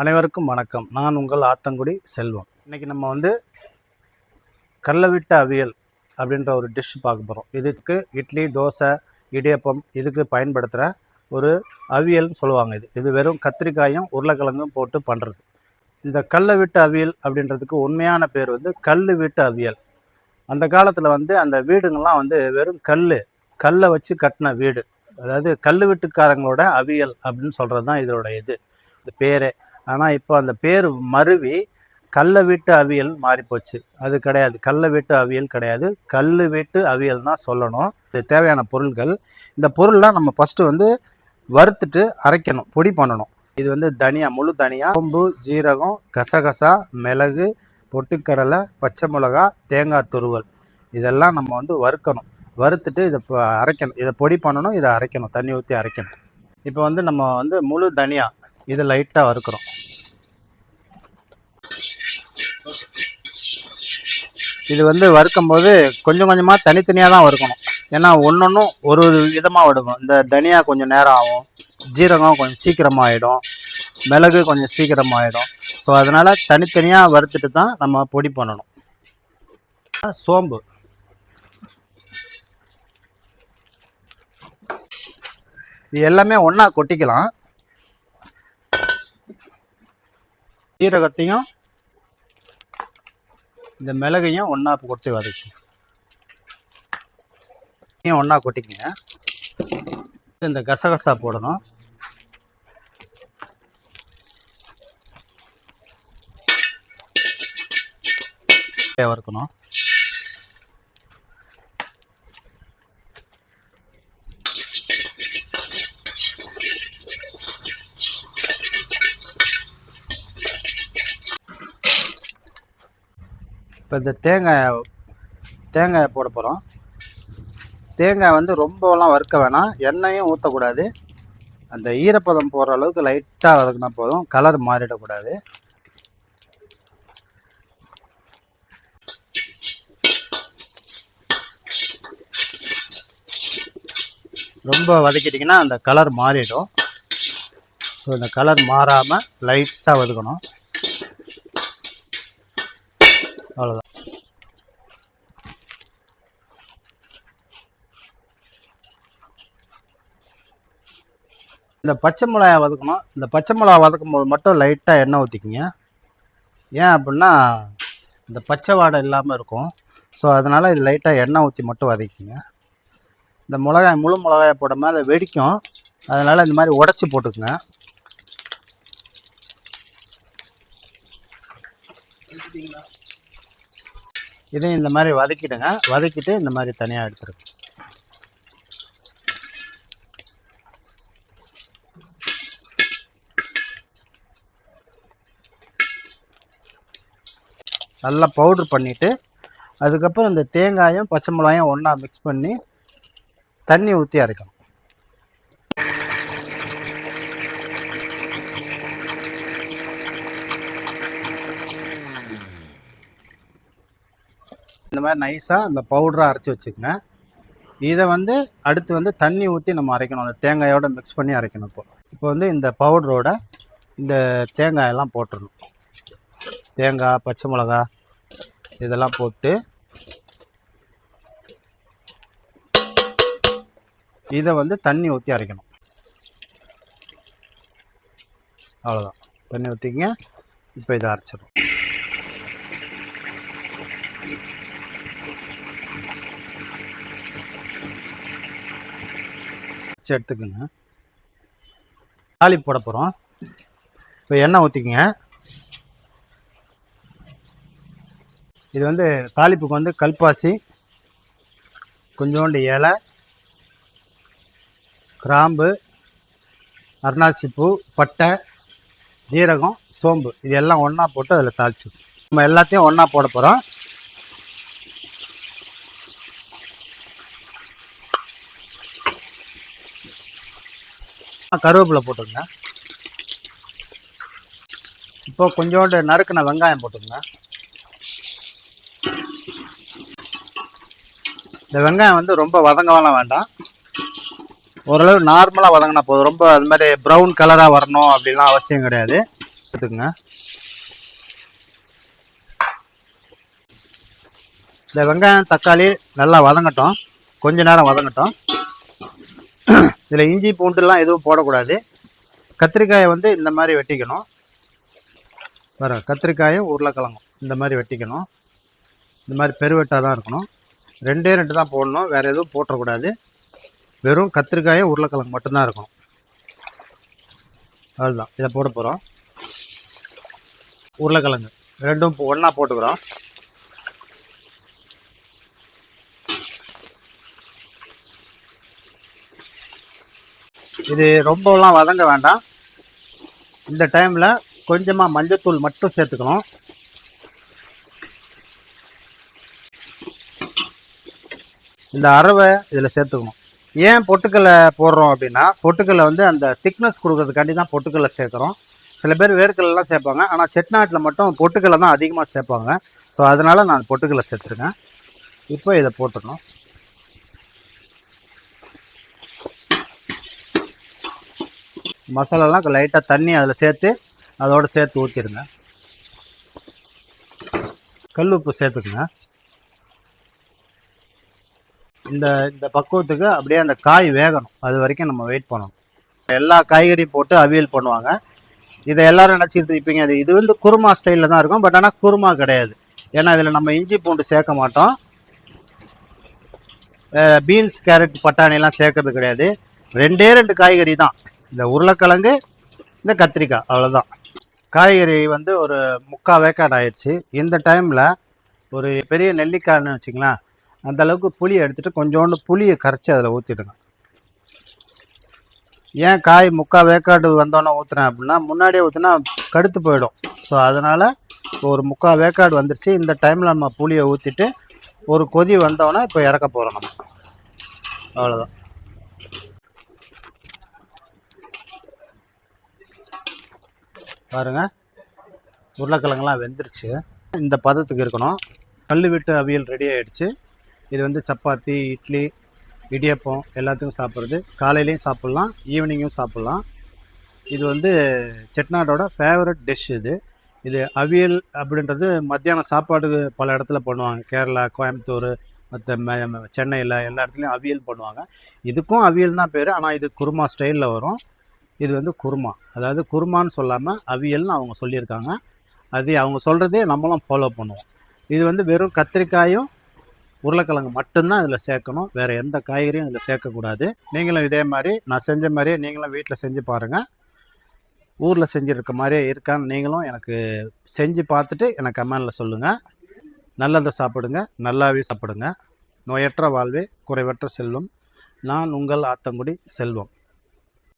அனைவருக்கும் வணக்கம். நான் உங்கள் ஆத்தங்குடி செல்வம். இன்னைக்கு நம்ம வந்து கடலவிட்ட அவியல் அப்படின்ற ஒரு டிஷ் பார்க்க போகிறோம் இதுக்கு இட்லி தோசை இடியப்பம் இதுக்கு பயன்படுத்துகிற ஒரு அவியல்னு சொல்லுவாங்க இது. இது வெறும் கத்திரிக்காயும் உருளைக்கிழங்கும் போட்டு பண்ணுறது இந்த கல்லை விட்டு அவியல் அப்படின்றதுக்கு உண்மையான பேர் வந்து கல் வீட்டு அவியல். அந்த காலத்தில் வந்து அந்த வீடுங்கள்லாம் வந்து வெறும் கல் கல்லை வச்சு கட்டின வீடு. அதாவது கல் வீட்டுக்காரங்களோட அவியல் அப்படின்னு சொல்கிறது தான் இதோட இது. இது பேரே. ஆனால் இப்போ அந்த பேர் மருவி கல்ல வீட்டு அவியல் மாறிப்போச்சு. அது கிடையாது. கல்ல வீட்டு அவியல் கிடையாது. கல் வீட்டு அவியல் தான் சொல்லணும். இது தேவையான பொருள்கள். இந்த பொருள்லாம் நம்ம ஃபஸ்ட்டு வந்து வறுத்துட்டு அரைக்கணும். பொடி பண்ணணும். இது வந்து தனியா முழு தனியா. கொம்பு ஜீரகம் கசகசா மிளகு பொட்டுக்கடலை பச்சை மிளகா தேங்காய் துருவல். இதெல்லாம் நம்ம வந்து வறுக்கணும். வறுத்துட்டு இதை இப்போ அரைக்கணும். இதை பொடி பண்ணணும். இதை அரைக்கணும். தண்ணி ஊற்றி அரைக்கணும். இப்போ வந்து நம்ம வந்து முழு தனியா இதை லைட்டாக வறுக்கிறோம். இது வந்து வறுக்கும்போது கொஞ்சம் கொஞ்சமாக தனித்தனியாக தான் வறுக்கணும். ஏன்னா ஒன்றொன்றும் ஒரு ஒரு விதமாக விடுவோம் இந்த தனியா கொஞ்சம் நேரம் ஆகும். ஜீரகம் கொஞ்சம் சீக்கிரமாக ஆகிடும் மிளகு கொஞ்சம் சீக்கிரமாக ஆகிடும் ஸோ அதனால் தனித்தனியாக வறுத்துட்டு தான் நம்ம பொடி பண்ணணும். சோம்பு. இது எல்லாமே ஒன்றா கொட்டிக்கலாம். சீரகத்தையும் இந்த மிளகையும் ஒன்றா கொட்டி வதக்கி. ஒன்றா கொட்டிக்கங்க. இந்த கசகசா போடணும். வறுக்கணும். இப்போ இந்த தேங்காய் தேங்காயை போட போகிறோம் தேங்காய் வந்து ரொம்பலாம் வறுக்க வேணாம். எண்ணெயும் ஊற்றக்கூடாது அந்த ஈரப்பதம் போகிற அளவுக்கு லைட்டாக வதக்கினா போதும். கலர் மாறிடக்கூடாது. ரொம்ப வதக்கிட்டிங்கன்னா அந்த கலர் மாறிடும். ஸோ இந்த கலர் மாறாமல் லைட்டாக வதக்கணும். அவ்வளோதான் இந்த பச்சை மிளகாய் வதக்கணும். இந்த பச்சை மிளகா வதக்கும் போது மட்டும் லைட்டாக எண்ணெய் ஊற்றிக்கிங்க ஏன் அப்படின்னா இந்த பச்சை வாடை இல்லாமல் இருக்கும். ஸோ அதனால் இது லைட்டாக எண்ணெய் ஊற்றி மட்டும் வதக்கிங்க. இந்த மிளகாய் முழு மிளகாயை போடும்போது அதை வெடிக்கும். அதனால் இந்த மாதிரி உடச்சி போட்டுக்குங்க. இதையும் இந்த மாதிரி வதக்கிடுங்க. வதக்கிட்டு இந்த மாதிரி தனியாக எடுத்துருங்க. நல்லா பவுட்ரு பண்ணிவிட்டு அதுக்கப்புறம் இந்த தேங்காயும் பச்சை மிளகாயும் ஒன்றா மிக்ஸ் பண்ணி தண்ணி ஊற்றி அரைக்கணும். இந்த மாதிரி நைஸாக அந்த பவுடரை அரைச்சி வச்சுக்கங்க இதை வந்து அடுத்து வந்து தண்ணி ஊற்றி நம்ம அரைக்கணும். அந்த தேங்காயோடு மிக்ஸ் பண்ணி அரைக்கணும் இப்போ. இப்போ வந்து இந்த பவுடரோட இந்த தேங்காயெல்லாம் போட்டுடணும் தேங்காய் பச்சை மிளகா இதெல்லாம் போட்டு இதை வந்து தண்ணி ஊற்றி அரைக்கணும். அவ்வளோதான் தண்ணி ஊற்றிங்க இப்போ இதை அரைச்சிடும் அரைச்சி எடுத்துக்கோங்க. தாலி போட போகிறோம் இப்போ எண்ணெய் ஊற்றிக்கங்க இது வந்து தாளிப்புக்கு வந்து கல்பாசி கொஞ்சோண்டு இலை கிராம்பு அருணாசிப்பூ பட்டை ஜீரகம் சோம்பு. இது எல்லாம் ஒன்றா போட்டு அதில் தாளிச்சு. நம்ம எல்லாத்தையும் ஒன்றா போட போகிறோம் கருவேப்பிலை போட்டுருங்க இப்போ கொஞ்சோண்டு நறுக்கின வெங்காயம் போட்டுருங்க இந்த வெங்காயம் வந்து ரொம்ப வதங்கவெல்லாம் வேண்டாம். ஓரளவு நார்மலாக வதங்கினா போதும். ரொம்ப அது மாதிரி ப்ரௌன் கலராக வரணும் அப்படிலாம் அவசியம் கிடையாது. எடுத்துக்கோங்க. இந்த வெங்காயம் தக்காளி நல்லா வதங்கட்டும். கொஞ்ச நேரம் வதங்கட்டும். இதில் இஞ்சி பூண்டுலாம் எதுவும் போடக்கூடாது. கத்திரிக்காயை வந்து இந்த மாதிரி வெட்டிக்கணும். வர கத்திரிக்காயும் உருளைக்கிழங்கும் இந்த மாதிரி வெட்டிக்கணும். இந்த மாதிரி பெருவெட்டாக தான் இருக்கணும். ரெண்டே ரெண்டு தான் போடணும். வேறு எதுவும் போட்டக்கூடாது வெறும் கத்திரிக்காயும் உருளைக்கிழங்கு மட்டும்தான் இருக்கும். அவ்வளோதான் இதை போட போகிறோம் உருளைக்கிழங்கு. ரெண்டும் ஒன்றா போட்டுக்கிறோம். இது ரொம்பலாம் வதங்க வேண்டாம். இந்த டைமில் கொஞ்சமாக மஞ்சத்தூள் மட்டும் சேர்த்துக்கணும். இந்த அரவை இதில் சேர்த்துக்கணும். ஏன் பொட்டுக்கல்லை போடுறோம் அப்படின்னா பொட்டுக்கல்லை வந்து அந்த திக்னஸ் கொடுக்கறதுக்காண்டி தான் பொட்டுக்கல்லை சேர்க்குறோம். சில பேர் வேர்க்கல்லாம் சேர்ப்பாங்க. ஆனால் செட்நாட்டில் மட்டும் பொட்டுக்கல்லை தான் அதிகமாக சேர்ப்பாங்க. ஸோ அதனால் நான் பொட்டுக்கல்லை சேர்த்துருக்கேன். இப்போ இதை போட்டுடணும். மசாலாலாம் லைட்டாக தண்ணி அதில் சேர்த்து அதோட சேர்த்து ஊற்றிடுங்க கல் உப்பு சேர்த்துக்குங்க. இந்த இந்த பக்குவத்துக்கு அப்படியே அந்த காய் வேகணும். அது வரைக்கும் நம்ம வெயிட் பண்ணணும். எல்லா காய்கறியும் போட்டு அவியல் பண்ணுவாங்க. இதை எல்லாரும் நினச்சிட்டு இருப்பீங்க அது இது வந்து குருமா ஸ்டைலில் தான் இருக்கும் பட் ஆனால் குருமா கிடையாது. ஏன்னா இதில் நம்ம இஞ்சி பூண்டு சேர்க்க மாட்டோம். பீன்ஸ் கேரட் பட்டாணிலாம் சேர்க்கறது கிடையாது. ரெண்டே ரெண்டு காய்கறி தான். இந்த உருளைக்கிழங்கு இந்த கத்திரிக்காய் அவ்வளோதான் காய்கறி வந்து ஒரு முக்கால் வேக்காடு ஆயிடுச்சு. இந்த டைமில் ஒரு பெரிய நெல்லிக்காய்னு வச்சுங்களேன் அந்த அளவுக்கு புளி எடுத்துகிட்டு கொஞ்சோண்டு புளியை கரைச்சி அதில் ஊற்றிடுங்க ஏன் காய் முக்கால் வேக்காடு வந்தோன்னே ஊற்றுறேன் அப்படின்னா முன்னாடியே ஊற்றினா கடுத்து போயிடும். ஸோ அதனால் ஒரு முக்கால் வேக்காடு வந்துருச்சு. இந்த டைமில் நம்ம புளியை ஊற்றிட்டு ஒரு கொதி வந்தோன்னே இப்போ இறக்க போகிறோம் நம்ம. அவ்வளோதான் பாருங்கள் உருளைக்கிழங்குலாம் வெந்துருச்சு. இந்த பதத்துக்கு இருக்கணும். கல் விட்டு அவியல் ரெடி ஆகிடுச்சு இது வந்து சப்பாத்தி இட்லி இடியப்பம் எல்லாத்துக்கும் சாப்பிட்றது. காலையிலையும் சாப்பிட்லாம் ஈவினிங்கும் சாப்பிட்லாம். இது வந்து செட்நாடோட ஃபேவரட் டிஷ் இது. இது அவியல் அப்படின்றது மத்தியானம் சாப்பாடு பல இடத்துல பண்ணுவாங்க. கேரளா கோயம்புத்தூர் மற்ற சென்னையில் எல்லா இடத்துலையும் அவியல் பண்ணுவாங்க. இதுக்கும் அவியல் தான் பேர் ஆனால் இது குருமா ஸ்டைலில் வரும். இது வந்து குருமா. அதாவது குருமான்னு சொல்லாமல் அவியல்னு அவங்க சொல்லியிருக்காங்க. அது அவங்க சொல்கிறதே நம்மளும் ஃபாலோ பண்ணுவோம். இது வந்து வெறும் கத்திரிக்காயும் உருளைக்கிழங்கு மட்டும்தான் இதில் சேர்க்கணும். வேறு எந்த காய்கறியும் இதில் சேர்க்கக்கூடாது. நீங்களும் இதே மாதிரி நான் செஞ்ச மாதிரியே நீங்களும் வீட்டில் செஞ்சு பாருங்கள் ஊரில் செஞ்சுருக்க மாதிரியே இருக்கான்னு நீங்களும் எனக்கு செஞ்சு பார்த்துட்டு எனக்கு கமெண்டில் சொல்லுங்கள் நல்லதை சாப்பிடுங்க நல்லாவே சாப்பிடுங்க. நோயற்ற வாழ்வே குறைவற்ற செல்வம். நான் உங்கள் ஆத்தங்குடி செல்வம்.